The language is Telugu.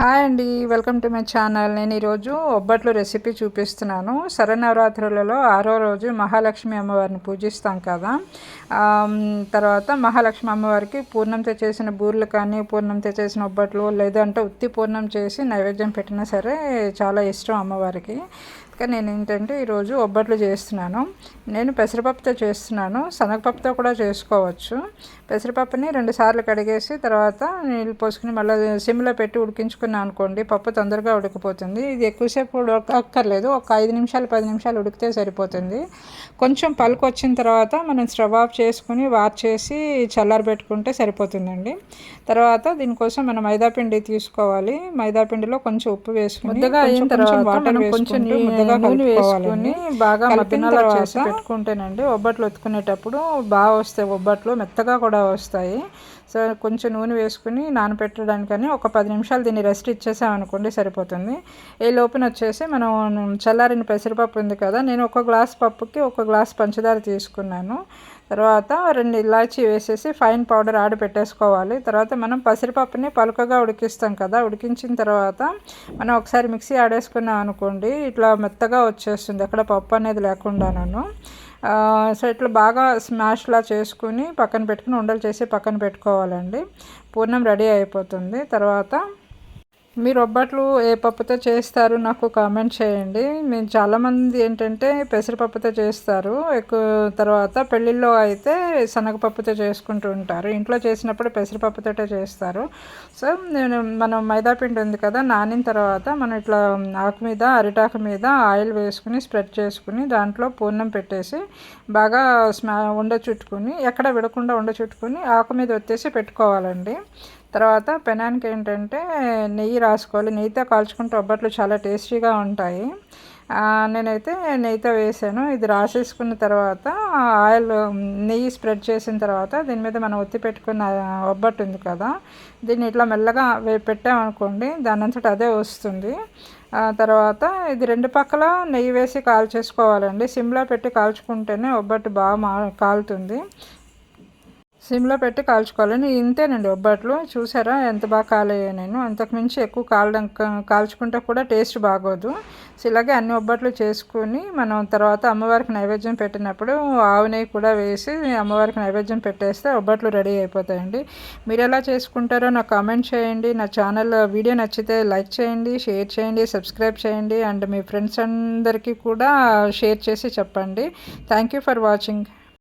హాయ్ అండి వెల్కమ్ టు మై ఛానల్. నేను ఈరోజు ఒబ్బట్లు రెసిపీ చూపిస్తున్నాను. శరనవరాత్రులలో ఆరో రోజు మహాలక్ష్మి అమ్మవారిని పూజిస్తాం కదా. తర్వాత మహాలక్ష్మి అమ్మవారికి పూర్ణంతో చేసిన బూర్లు కానీ పూర్ణంతో చేసిన ఒబ్బట్లు లేదంటే ఉత్తి పూర్ణం చేసి నైవేద్యం పెట్టినా సరే చాలా ఇష్టం అమ్మవారికి. కానీ నేను ఏంటంటే ఈరోజు ఒబ్బట్లు చేస్తున్నాను. నేను పెసరపప్పుతో చేస్తున్నాను. శనగపప్పుతో కూడా చేసుకోవచ్చు. పెసరపప్పుని రెండు సార్లు కడిగేసి తర్వాత నీళ్ళు పోసుకుని మళ్ళీ సిమ్లో పెట్టి ఉడికించుకున్నాను అనుకోండి పప్పు తొందరగా ఉడికిపోతుంది. ఇది ఎక్కువసేపు ఉడకక్కర్లేదు. ఒక ఐదు నిమిషాలు పది నిమిషాలు ఉడికితే సరిపోతుంది. కొంచెం పలుకు వచ్చిన తర్వాత మనం స్టవ్ ఆఫ్ చేసుకుని వాచ్ చేసి చల్లారబెట్టుకుంటే సరిపోతుందండి. తర్వాత దీనికోసం మనం మైదాపిండి తీసుకోవాలి. మైదాపిండిలో కొంచెం ఉప్పు వేసుకుని ముద్దగా అయిన తర్వాత వాటర్ కొంచెం ముద్దగా వేసుకుని బాగా మధ్యలో చేసి పెట్టుకుంటేనండి ఒబ్బట్లు ఒత్తుకునేటప్పుడు బాగా వస్తాయి ఒబ్బట్లు మెత్తగా కూడా వస్తాయి. సో కొంచెం నూనె వేసుకుని నానబెట్టడానికని ఒక పది నిమిషాలు దీన్ని రెస్ట్ ఇచ్చేసామనుకోండి సరిపోతుంది. ఈ లోపల వచ్చేసి మనం చల్లారిన పెసరపప్పు ఉంది కదా నేను ఒక గ్లాస్ పప్పుకి ఒక గ్లాస్ పంచదార తీసుకున్నాను. తర్వాత రెండు ఇలాచీ వేసేసి ఫైన్ పౌడర్ ఆడి పెట్టేసుకోవాలి. తర్వాత మనం పసిరిపప్పుని పలుకగా ఉడికిస్తాం కదా ఉడికించిన తర్వాత మనం ఒకసారి మిక్సీ ఆడేసుకున్నాం అనుకోండి ఇట్లా మెత్తగా వచ్చేస్తుంది. అక్కడ పప్పు అనేది లేకుండాను సో ఇట్లా బాగా స్మాష్లా చేసుకుని పక్కన పెట్టుకుని ఉండలు చేసి పక్కన పెట్టుకోవాలండి. పూర్ణం రెడీ అయిపోతుంది. తర్వాత మీరు ఒబ్బట్లు ఏ పప్పుతో చేస్తారు నాకు కామెంట్ చేయండి. మేము చాలామంది ఏంటంటే పెసరపప్పుతో చేస్తారు. ఎక్కువ తర్వాత పెళ్ళిళ్ళలో అయితే శనగపప్పుతో చేసుకుంటూ ఉంటారు. ఇంట్లో చేసినప్పుడు పెసరపప్పుతోటే చేస్తారు. సో నేను మనం మైదాపిండి ఉంది కదా నానిన తర్వాత మనం ఇట్లా ఆకు మీద అరిటాకు మీద ఆయిల్ వేసుకుని స్ప్రెడ్ చేసుకుని దాంట్లో పూర్ణం పెట్టేసి బాగా స్మా ఉండ చుట్టుకుని ఎక్కడ విడకుండా ఉండ చుట్టుకుని ఆకు మీద వచ్చేసి పెట్టుకోవాలండి. తర్వాత పెనానికి ఏంటంటే నెయ్యి రాసుకోవాలి. నెయ్యితో కాల్చుకుంటే ఒబ్బట్లు చాలా టేస్టీగా ఉంటాయి. నేనైతే నెయ్యితో వేసాను. ఇది రాసేసుకున్న తర్వాత ఆయిల్ నెయ్యి స్ప్రెడ్ చేసిన తర్వాత దీని మీద మనం ఒత్తి పెట్టుకున్న ఒబ్బట్టు ఉంది కదా దీన్ని ఇట్లా మెల్లగా పెట్టామనుకోండి దాని అంతటా అదే వస్తుంది. తర్వాత ఇది రెండు పక్కల నెయ్యి వేసి కాల్చేసుకోవాలండి. సిమ్లో పెట్టి కాల్చుకుంటేనే ఒబ్బట్టు బాగా మా కాలుతుంది. సిమ్లో పెట్టి కాల్చుకోవాలని ఇంతేనండి ఒబ్బట్లు. చూసారా? ఎంత బాగా కాలయ్యా నేను. అంతకుమించి ఎక్కువ కాలడం కాల్చుకుంటే కూడా టేస్ట్ బాగోదు. సో ఇలాగే అన్ని ఒబ్బట్లు చేసుకుని మనం తర్వాత అమ్మవారికి నైవేద్యం పెట్టినప్పుడు ఆవు నెయ్యి కూడా వేసి అమ్మవారికి నైవేద్యం పెట్టేస్తే ఒబ్బట్లు రెడీ అయిపోతాయండి. మీరు ఎలా చేసుకుంటారో నాకు కామెంట్ చేయండి. నా ఛానల్ వీడియో నచ్చితే లైక్ చేయండి షేర్ చేయండి సబ్స్క్రైబ్ చేయండి. అండ్ మీ ఫ్రెండ్స్ అందరికీ కూడా షేర్ చేసి చెప్పండి. Thank you for watching.